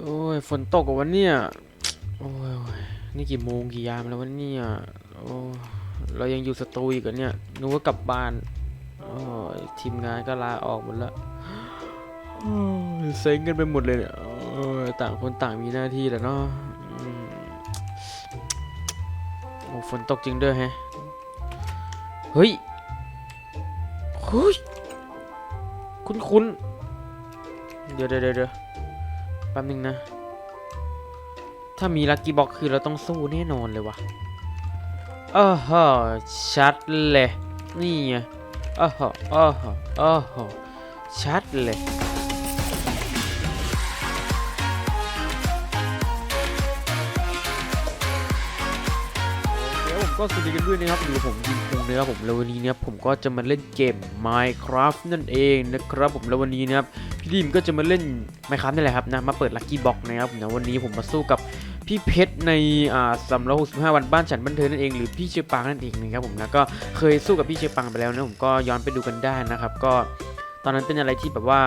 โอ้ยฝนตกกวันเนี่ยโอ้ยโอ้ยนี่กี่โมงกี่ยามแล้ววันเนี่ยโอ้เรายังอยู่สตูอีกเหรอเนี่ยนึกว่ากลับบ้านโอ้ยทีมงานก็ลาออกหมดล้วโอ้ยเซ็งกันไปหมดเลยเนี่ยโอ้ยต่างคนต่างมีหน้าที่แหละเนาะอืมโอ้ฝนตกจริงด้วยแฮะเฮ้ยเฮ้ยคุ้นคุ้นๆเดี๋ยวเดี๋ยวเดี๋ยว ป๊บนึงนะ ถ้ามีลักกี้บ็อกคือเราต้องสู้แน่นอนเลยวะอ้อฮะชัดเลย นี่ไงอ้อฮะอ้อฮะอ้อฮะชัดเลย สวัสดีกันด้วยนะครับอยู่กับผมยิงคงนะครับผมแล้ววันนี้เนี่ยผมก็จะมาเล่นเกม Minecraft นั่นเองนะครับผมแล้ววันนี้นะครับพี่ดีมก็จะมาเล่นไมครับนี่แหละครับนะมาเปิดลั c กี้บ็อกนะครับนะวันนี้ผมมาสู้กับพี่เพชรในอ่าสามร้อยหกสิบห้าวันบ้านฉันบันเทิงนั่นเองหรือพี่เชอปางนั่นเองนะครับผมนะก็เคยสู้กับพี่เชอปางไปแล้วนะผมก็ย้อนไปดูกันได้นะครับก็ตอนนั้นเป็นอะไรที่แบบว่า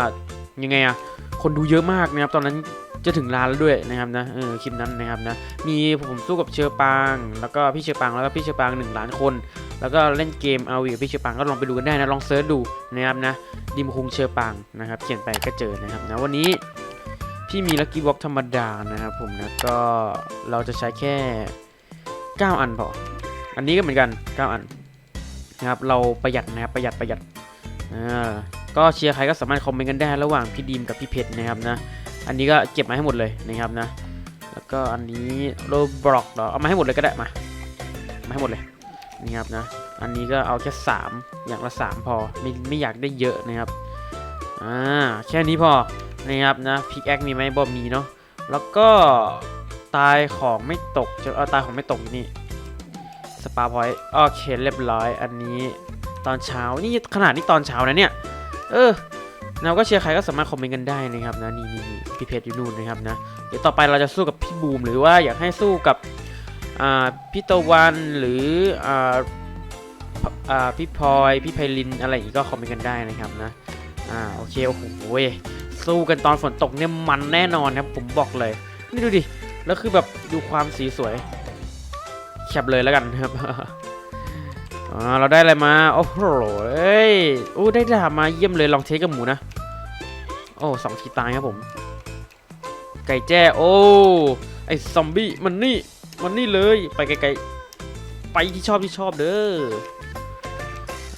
ยังไงอะคนดูเยอะมากนะครับตอนนั้น จะถึงล้านแล้วด้วยนะครับนะเออคลิปนั้นนะครับนะมีผมสู้กับเชอปางแล้วก็พี่เชอปางแล้วก็พี่เชอปางหนึ่งล้านคน แล้วก็เล่นเกมเอาวีกับพี่เชอปางก็ลองไปดูกันได้นะลองเซิร์ชดูนะครับนะดิมคุงเชอปางนะครับเขียนไปก็เจอนะครับนะวันนี้พี่มีลักกี้บ็อกธรรมดานะครับผมนะก็เราจะใช้แค่ 9 อันพอ อันนี้ก็เหมือนกัน 9 อันนะครับเราประหยัดนะครับประหยัดประหยัดอ่าก็เชียร์ใครก็สามารถคอมเมนต์กันได้ระหว่างพี่ดีมกับพี่เพชรนะครับนะ อันนี้ก็เก็บมาให้หมดเลยนะครับนะ แล้วก็อันนี้โรบล็อกเหรอเอามาให้หมดเลยก็ได้มามาให้หมดเลยนี่ครับนะ อันนี้ก็เอาแค่3อย่างละ3 พอไม่ไม่อยากได้เยอะนะครับอ่าแค่นี้พอนะครับนะพิกแอคมีไหมบอมีเนาะแล้วก็ตายของไม่ตกจะเอาตายของไม่ตกนี่สปาพอยต์โอเคเรียบร้อย อันนี้ตอนเช้านี่ขนาดนี้ตอนเช้านะเนี่ย เออ เราก็เชียร์ใครก็สามารถคอมเมนต์กันได้นะครับนะนี่นี่พี่เพชรอยู่นู่นนะครับนะเดี๋ยวต่อไปเราจะสู้กับพี่บูมหรือว่าอยากให้สู้กับพี่ตะวันหรืออพี่พลอยพี่ไพลินอะไรอย่างงี้ก็คอมเมนต์กันได้นะครับนะอ่าโอเคโอ้โหสู้กันตอนฝนตกเนี่ยมันแน่นอนครับผมบอกเลยนี่ดูดิแล้วคือแบบดูความสีสวยแคปเลยแล้วกันครับ อ่าเราได้อะไรมาโอ้โหเอ้ยโอ้ได้ดาบมาเยี่ยมเลยลองเทสกับหมูนะ โอ้สองทีตายครับผม ไก่แจ้โอ้ไอซอมบี้มันนี่มันนี่เลยไปไกลๆไปที่ชอบที่ชอบเด้อ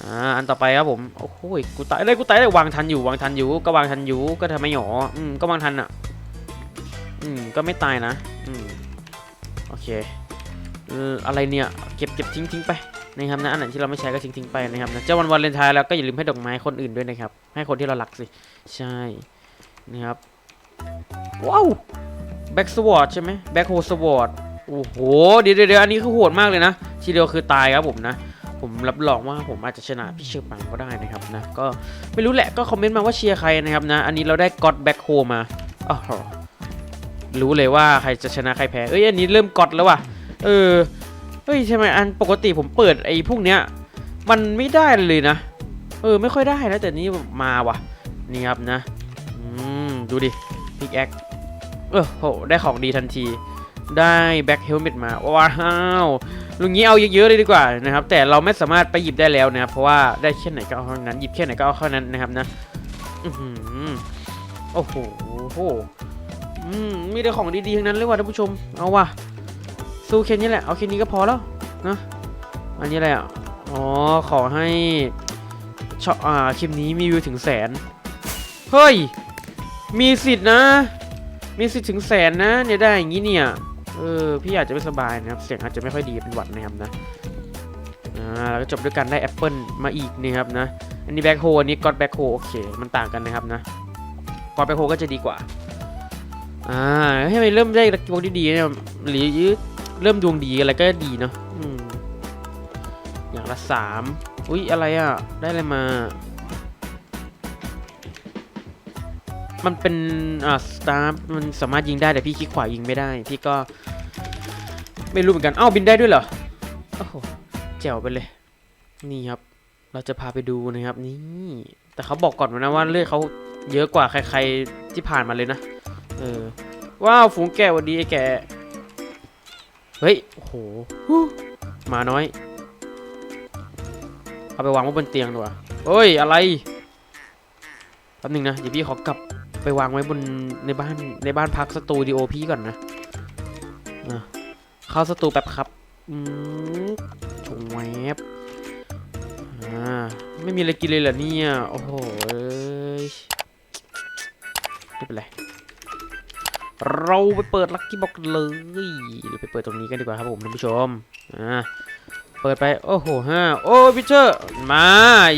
อ่าอันต่อไปครับผมโอ้โหกูตายเลยกูตายเลยวางทันอยู่วางทันอยู่ก็วางทันอยู่ก็ทำไมหรออืมก็วางทันอะอืมก็ไม่ตายนะอืมโอเคเอออะไรเนี่ยเก็บเก็บทิ้งทิ้งไป นะครับนะอันไหนที่เราไม่ใช้ก็ทิ้งทิ้งไปนะครับนะเจ้าวันวาเลนไทน์แล้วก็อย่าลืมให้ดอกไม้คนอื่นด้วยนะครับ ให้คนที่เรารักสิ ใช่นะครับว้าวแบ็กสวอตใช่ไหมแบ็กโฮสวอตโอ้โหเดี๋ยวเดี๋ยวอันนี้คือโหดมากเลยนะ ทีเดียวคือตายครับผมนะผมรับรองว่าผมอาจจะชนะพี่เชอร์ปังก็ได้นะครับนะก็ไม่รู้แหละก็คอมเมนต์มาว่าเชียร์ใครนะครับนะ อันนี้เราได้ก็อดแบ็คโฮมาอ๋อรู้เลยว่าใครจะชนะใครแพ้เอ้ยอันนี้เริ่มกอดแล้วว่ะเออ ฮ้ยใช่ไหมอันปกติผมเปิดไอ้พวกเนี้ย มันไม่ได้เลยนะ เออไม่ค่อยได้นะแต่นี่มาว่ะ นี่ครับนะ อืมดูดิพิกแอคเออโหได้ของดีทันที ได้แบ็คเฮลเมตมา ว้าวลุงนี้เอาเยอะๆเลยดีกว่านะครับ แต่เราไม่สามารถไปหยิบได้แล้วนะครับ เพราะว่าได้แค่ไหนก็เอาเท่านั้น หยิบแค่ไหนก็เอาเท่านั้นนะครับนะอือหือโอ้โหโห อืม มีแต่ของดีๆทั้งนั้นเลยว่ะท่านผู้ชม เอาว่ะ สู้แค่นี้แหละ เอาแค่นี้ก็พอแล้วนะอันนี้อะไรอะ อ๋อ ขอให้ชออ่าคลิปนี้มีวิวถึงแสน เฮ้ย มีสิทธิ์นะ มีสิทธิ์ถึงแสนนะเนี่ยได้อย่างนี้เนี่ย เออ พี่อาจจะไม่สบายนะครับ เสียงอาจจะไม่ค่อยดีเป็นหวัดนะครับนะ อ่า แล้วก็จบด้วยกันได้แอปเปิลมาอีกนะครับนะ อันนี้แบ็คโฮอันนี้ก็อดแบ็คโฮโอเค มันต่างกันนะครับนะก็อดแบ็คโฮก็จะดีกว่า อ่า ให้มันเริ่มได้ดวงที่ดีเนี่ยหรือ เริ่มดวงดีอะไรก็ดีเนาะอย่างละสามอุ้ยอะไรอะ ได้อะไรมา มันเป็น อ่า สตาร์มันสามารถยิงได้ แต่พี่คลิกขวายิงไม่ได้ พี่ก็ ไม่รู้เหมือนกัน เอ้าบินได้ด้วยเหรอ โอ้โห แจ๋วไปเลย นี่ครับ เราจะพาไปดูนะครับ นี่ แต่เขาบอกก่อนนะว่าเลือดเขาเยอะกว่าใคร ๆ ที่ผ่านมาเลยนะ เออ ว้าว ฝูงแกะวันดีไอ้แกะ เฮ้ย โอ้โห มาน้อย เอาไปวางไว้บนเตียงดีกว่าเฮ้ย อะไรแป๊บนึงนะ เดี๋ยวพี่ขอกลับไปวางไว้บนในบ้านในบ้านพักสตูดิโอพี่ก่อนนะเข้าสตูแป๊บครับอืมชงแวบอ่า ไม่มีอะไรกินเลยเหรอเนี่ย โอ้โหไม่เป็นไร เราไปเปิดลัคกี้บ็อกเลยเราไปเปิดตรงนี้กันดีกว่าครับผมท่านผู้ชมอ่าเปิดไป โอ้โหห้าโอ้วิเชอร์มา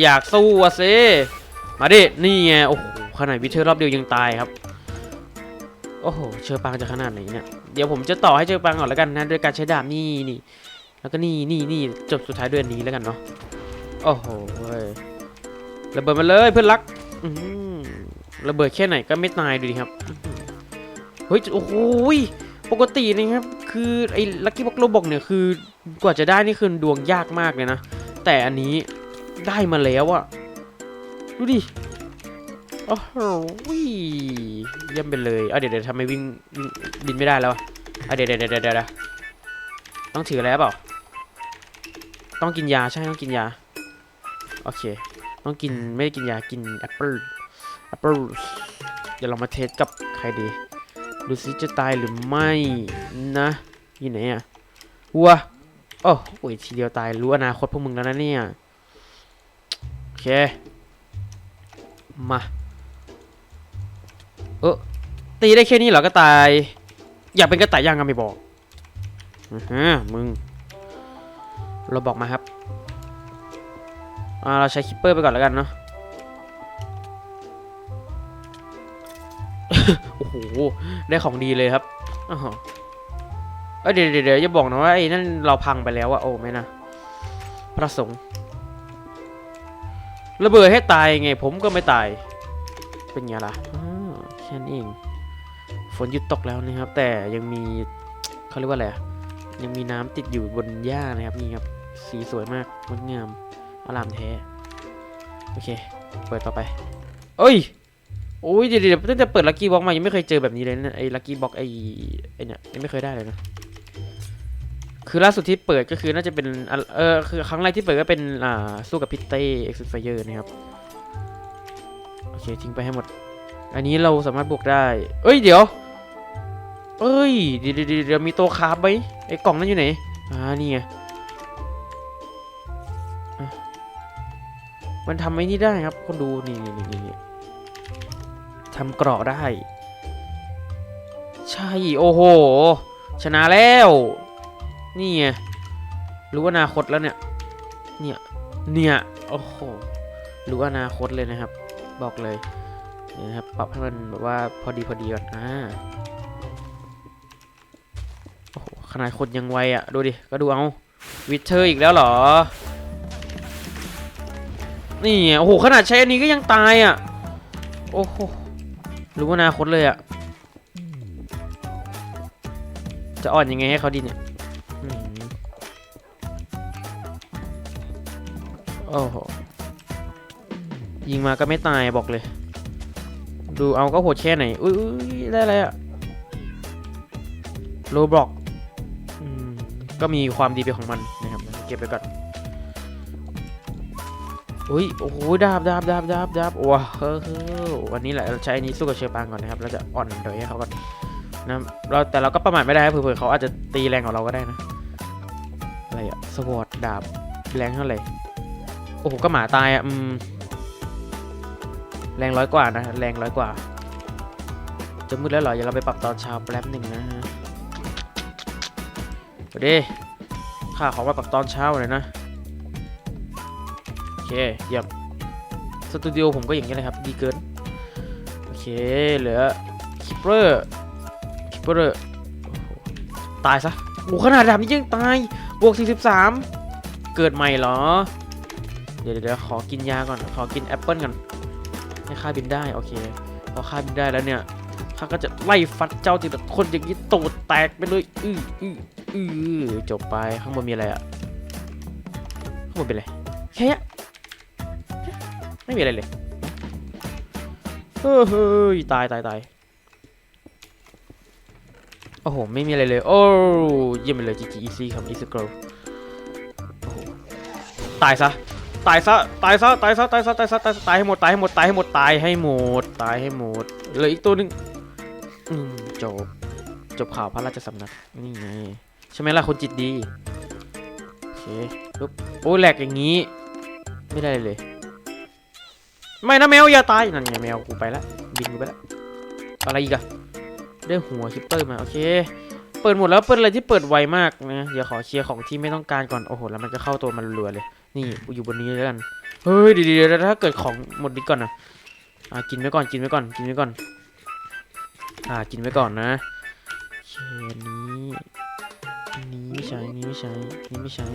อยากสู้อะเซมาดิ นี่ไง โอ้โหขนาดวิเชอร์รอบเดียวยังตายครับ โอ้โห เชอร์ปังจะขนาดไหนเนี่ย เดี๋ยวผมจะต่อให้เชอร์ปังก่อนแล้วกันนะด้วยการใช้ดาบนี่นี่ แล้วก็นี่นี่นี่จบสุดท้ายด้วยอันนี้แล้วกันเนาะ โอ้โหระเบิดมาเลยเพื่อนรักอือหือระเบิดแค่ไหนก็ไม่ตายดูดิครับ เฮ้ยโอ้โหปกตินะครับ คือไอ้ลัคกี้บ็อกโลบอกเนี่ยคือกว่าจะได้นี่คือดวงยากมากเลยนะ แต่อันนี้ได้มาแล้วอะดูดิโอ้โหเยี่ยมไปเลยเอาเดี๋ยวเดี๋ยวทำไมวิ่งวิ่งบินไม่ได้แล้วอะเอาเดี๋ยวเดี๋ยวเดี๋ยวเดี๋ยวเดี๋ยวต้องถืออะไรเปล่าต้องกินยาใช่ต้องกินยาโอเค ต้องกินไม่ได้กินยากินแอปเปิลแอปเปิลเดี๋ยวเรามาเทสกับใครดี ดูสิจะตายหรือไม่นะอยู่ไหนอะวัวโอ้โอ้ยทีเดียวตายรู้อนาคตพวกมึงแล้วนะเนี่ยโอเคมาเออตีได้แค่นี้เหรอก็ตาย อยากเป็นกระต่ายย่างก็ไม่บอกอือฮะมึง เราบอกมาครับอ่าเราใช้คิปเปอร์ไปก่อนแล้วกันเนาะ โอ้โห ได้ของดีเลยครับอ๋อเอ้ยเดี๋ยวเดี๋ยวเดี๋ยวอย่าบอกนะว่าไอ้นั่นเราพังไปแล้วอะโอ้ไม่นะ พระสงฆ์ระเบิดให้ตายไง ผมก็ไม่ตาย เป็นไงล่ะแค่นั้เอง ฝนหยุดตกแล้วนะครับ แต่ยังมีเขาเรียกว่าอะไรยังมีน้ำติดอยู่บนหญ้านะครับนี่ครับสีสวยมากงดงามอลามแท้ โอเค เปิดต่อไป เอ้ย โอ้ยเดี๋ยวเดี๋ยวตั้งแต่เปิดลัคกี้บ็อกมายังไม่เคยเจอแบบนี้เลยนะไอ้ลัคกี้บ็อกไอ้ไอ้เนี่ยยังไม่เคยได้เลยนะคือล่าสุดที่เปิดก็คือน่าจะเป็นเออคือครั้งแรกที่เปิดก็เป็นอ่าสู้กับพิตเต้เอ็กซ์ไฟเยอร์นะครับโอเคทิ้งไปให้หมด อันนี้เราสามารถบวกได้ เอ้ยเดี๋ยว เอ้ยเดี๋ยวเดี๋ยวมีตัวคาร์บไหมไอ้กล่องนั้นอยู่ไหนอ่านี่ไงมันทำไอ้นี่ได้ครับคนดูนี่นี่นี่นี่ ทำเกราะได้ ใช่ โอ้โห ชนะแล้ว นี่ไง รู้อนาคตแล้วเนี่ย เนี่ย เนี่ย โอ้โห รู้อนาคตเลยนะครับ บอกเลยนะครับ ปรับให้มันแบบว่าพอดีพอดีก่อนอ่าโอ้โห ขนาดคนยังไวอะ่ะ ดูดิ ก็ดูเอา วิเทอร์อีกแล้วเหรอ นี่ไงโอ้โห ขนาดใช้อันนี้ก็ยังตายอะ่ะ โอ้โห รู้อนาคตเลยอะจะอ่อนยังไงให้เขาดีเนี่ยโอ้โห ยิงมาก็ไม่ตายบอกเลย ดูเอาก็โหดแค่ไหน อุ้ยอุ๊ยได้อะไรอะโลบล็อกก็มีความดีเป็นของมันนะครับ เก็บไปก่อน อุ้ย โอ้โห ดาบดาบดาบดาบดาบว้าเฮ้อวันนี้แหละเราใช้อันนี้สู้กับเชอร์ปางก่อนนะครับ เราจะอ่อนเดยให้เขาก่อนนะเราแต่เราก็ประมาทไม่ได้เผื่อเขาอาจจะตีแรงกว่าเราก็ได้นะ อะไรอะสวอตดาบแรงเท่าไหร่ โอ้โห ก็หมาตายอะอืม แรงร้อยกว่านะ แรงร้อยกว่า จะมืดแล้วเหรอ เดี๋ยวเราไปปรับตอนเช้าแป๊บหนึ่งนะฮะเดี๋ยวดิข้าขอมาปรับตอนเช้าหน่อยนะ เคเยี่ยมสตูดิโอผมก็อย่างนี้เลยครับ ดีเกิน โอเค เหลือคิปเปอร์คิปเปอร์ตายซะโอ้ขนาดดาบนี้ยังตาย บวก 43 เกิดใหม่เหรอ เดี๋ยวเดี๋ยวขอกินยาก่อน ขอกินแอปเปิลก่อน ให้ข้าบินได้ โอเค พอข้าบินได้แล้วเนี่ยข้าก็จะไล่ฟัดเจ้าทีละคนอย่างนี้ตูดแตกไปเลย อืออืออือจบไป ข้างบนมีอะไรอะข้างบนเป็นอะไร แค่นี้ ไม่มีอะไรเลยเฮ้ยตายตายตายโอ้โห ไม่มีอะไรเลย โอ้เยี่ยมไปเลย GG easy ครับ easy girl โอ้ตายซะ ตายซะ ตายซะ ตายซะ ตายซะ ตายซะ ตายซะ ตายให้หมด ตายให้หมด ตายให้หมด ตายให้หมด ตายให้หมด เหลืออีกตัวหนึ่งจบ จบข่าวพระราชสำนัก นี่ไง ใช่ไหมล่ะคนจิตดี โอเคปุ๊บโอ้แหลกอย่างนี้ ไม่ได้เลย ไม่นะแมวอย่าตายนั่นไงแมวกูไปละบินกูไปละอะไรอีกอะได้หัวคิปเปอร์มาโอเค เปิดหมดแล้วเปิดอะไรที่เปิดไวมากนะเดี๋ยวขอเคลียร์ของที่ไม่ต้องการก่อนโอ้โหแล้วมันก็เข้าตัวมันรัวเลย นี่กูอยู่บนนี้แล้วกันเฮ้ยดี๋ยวๆๆถ้าเกิดของหมดนี้ก่อนนะอ่ากินไว้ก่อนกินไว้ก่อนกินไว้ก่อน อ่ากินไว้ก่อนนะเคนี้นี้ไม่ใช้นี้ไม่ใช้นี้ไม่ใช้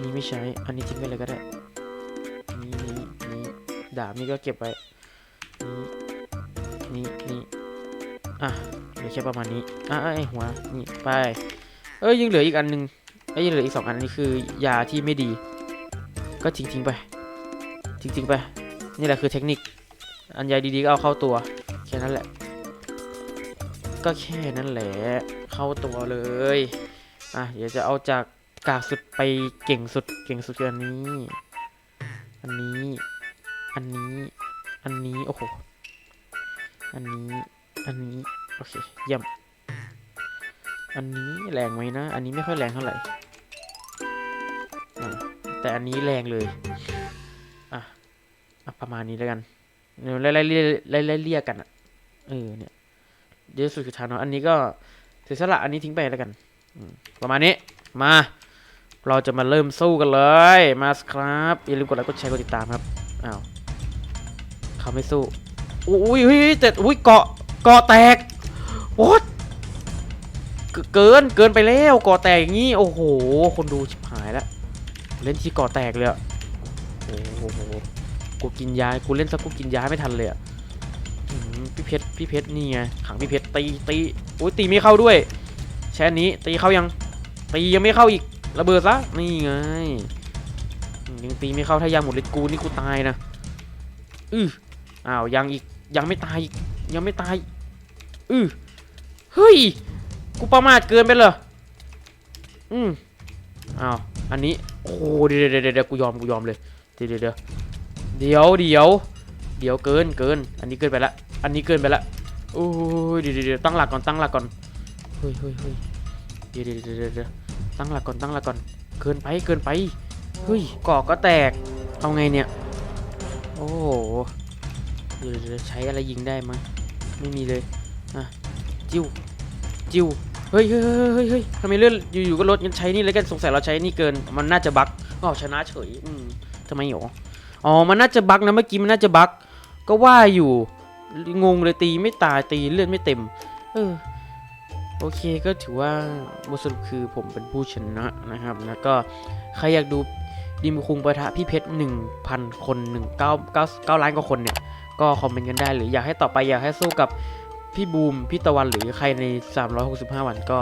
นี้ไม่ใช้อันนี้ทิ้งไปเลยก็ได้ ดาบนี่ก็เก็บไว้ นี่นี่อะเหลือแค่ประมาณนี้ อะไอหัว นี่ไป เอ้ยยังเหลืออีกอันหนึงเอ้ยยังเหลืออีกสองอันนี้คือยาที่ไม่ดี ก็ทิ้งทิ้งไป ทิ้งทิ้งไป นี่แหละคือเทคนิค อันใหญ่ดีๆก็เอาเข้าตัว แค่นั้นแหละ ก็แค่นั้นแหละ เข้าตัวเลย อะเดี๋ยวจะเอาจากกากสุดไปเก่งสุด เก่งสุดคืออันนี้ อันนี้ อันนี้ อันนี้ โอ้โห อันนี้ อันนี้ โอเค เยี่ยม อันนี้แรงไหมนะ อันนี้ไม่ค่อยแรงเท่าไหร่ แต่อันนี้แรงเลย อะอะประมาณนี้แล้วกันเดี๋ยวไล่ไล่เรียไล่ไล่เรียกกันอะ เออ เนี่ย เยอะสุดคือทานอสอันนี้ก็เสียสละอันนี้ทิ้งไปแล้วกัน ประมาณนี้ มา เราจะมาเริ่มสู้กันเลย มาสครับ อย่าลืมกดไลค์ กดแชร์ กดติดตามครับ อ้าว เขาไม่สู้อุ้ยอุ้ยอุ้ยแต่อุ้ยเกาะเกาะแตกโอ๊ตเกินเกินไปแล้วเกาะแตกอย่างนี้โอ้โห คนดูชิบหายแล้วเล่นที่เกาะแตกเลยอะโอ้โหกูกินยากูเล่นสักกูกินยาไม่ทันเลยอะพี่เพชรพี่เพชรนี่ไงขังพี่เพชรตีตีอุ้ยตีไม่เข้าด้วยแช่นี้ตีเข้ายังตียังไม่เข้าอีกระเบิดซะนี่ไงยังตีไม่เข้าถ้ายางหมดเลยกูนี่กูตายนะอือ อ้าว ยังอีก ยังไม่ตายอีกยังไม่ตาย อือเฮ้ย กูประมาทเกินไปเหรอ อืมอ้าว อันนี้ โอ้โหเดี๋ยวเดี๋ยวเดี๋ยวเดี๋ยกูยอม กูยอมเลย เดี๋ยวเดี๋ยวเดี๋ยวเดี๋ยวเดี๋ยวเดี๋ยวเกินเกิน อันนี้เกินไปละ อันนี้เกินไปละ โอ้ยเดี๋ยวเดี๋ยวเดี๋ยตั้งหลักก่อน ตั้งหลักก่อน เฮ้ยเฮ้ยเฮ้ยเดี๋ยวเดี๋ยวเดี๋ยวเดี๋ยตั้งหลักก่อน ตั้งหลักก่อน เกินไป เกินไป เฮ้ยเกาะก็แตก เอาไงเนี่ย โอ้ โหเดี๋ยวเดี๋ยวเดี๋ยวใช้อะไรยิงได้มั้ยไม่มีเลยอะจิ้วจิ้วเฮ้ยเฮ้ยเฮ้ยเฮ้ยทำไมเลื่อนอยู่ๆก็ลดงั้นใช้นี่เลยกันสงสัยเราใช้นี่เกิน มันน่าจะบั๊กก็ชนะเฉยอืมทำไมหรออ๋อมันน่าจะบั๊กนะเมื่อกี้มันน่าจะบั๊กก็ว่าอยู่งงเลยตีไม่ตายตีเลือดไม่เต็ม เออโอเคก็ถือว่าบทสรุปคือผมเป็นผู้ชนะนะครับแล้วก็ใครอยากดูดิมคุงปะทะพี่เพชรหนึ่งพันคนหนึ่งเก้าเก้าเก้าล้านกว่าคนเนี่ย ก็คอมเมนต์กันได้ หรืออยากให้ต่อไปอยากให้สู้กับพี่บูม พี่ตะวันหรือใครใน 365 วันก็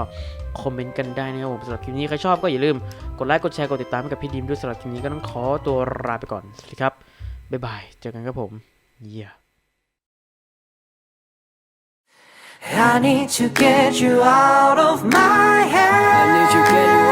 คอมเมนต์กันได้นะครับผมสำหรับคลิปนี้ใครชอบก็อย่าลืมกดไลค์กดแชร์กดติดตามให้กับพี่ดิมด้วยสำหรับคลิปนี้ก็ต้องขอตัวลาไปก่อนสวัสดีครับบ๊ายบายเจอกันครับผมเยี่ย I need to get you out of my head. I need to get you